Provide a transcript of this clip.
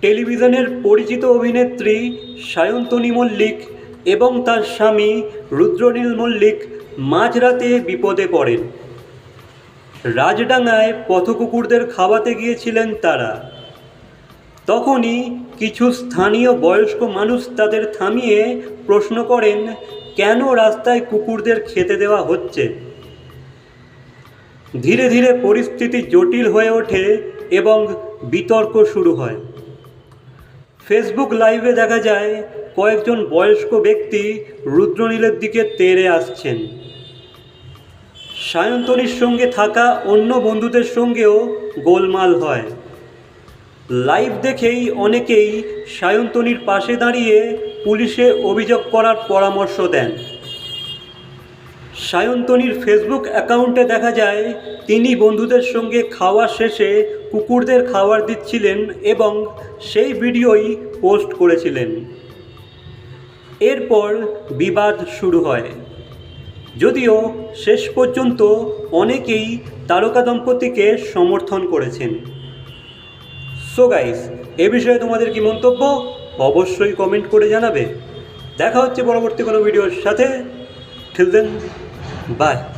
টেলিভিশনের পরিচিত অভিনেত্রী সায়ন্তনী মল্লিক এবং তার স্বামী রুদ্রনীল মল্লিক মাঝরাতে বিপদে পড়েন। রাজডাঙ্গায় পথকুকুরদের খাওয়াতে গিয়েছিলেন তারা। তখনই কিছু স্থানীয় বয়স্ক মানুষ তাদের থামিয়ে প্রশ্ন করেন, কেন রাস্তায় কুকুরদের খেতে দেওয়া হচ্ছে? ধীরে ধীরে পরিস্থিতি জটিল হয়ে ওঠে এবং বিতর্ক শুরু হয়। ফেসবুক লাইভে দেখা যায়, কয়েকজন বয়স্ক ব্যক্তি রুদ্রনীলের দিকে তেড়ে আসছেন। সায়ন্তনীর সঙ্গে থাকা অন্য বন্ধুদের সঙ্গেও গোলমাল হয়। লাইভ দেখেই অনেকেই সায়ন্তনীর পাশে দাঁড়িয়ে পুলিশে অভিযোগ করার পরামর্শ দেন। সায়ন্তনীর ফেসবুক অ্যাকাউন্টে দেখা যায়, তিনি বন্ধুদের সঙ্গে খাওয়া শেষে কুকুরদের খাবার দিচ্ছিলেন এবং সেই ভিডিওই পোস্ট করেছিলেন। এরপর বিবাদ শুরু হয়। যদিও শেষ পর্যন্ত অনেকেই তারকা দম্পতিকে সমর্থন করেছেন। সো গাইস এ বিষয়ে তোমাদের কি মন্তব্য? অবশ্যই কমেন্ট করে জানাবে। দেখা হচ্ছে পরবর্তী কোনো ভিডিওর সাথে। দেন Bye.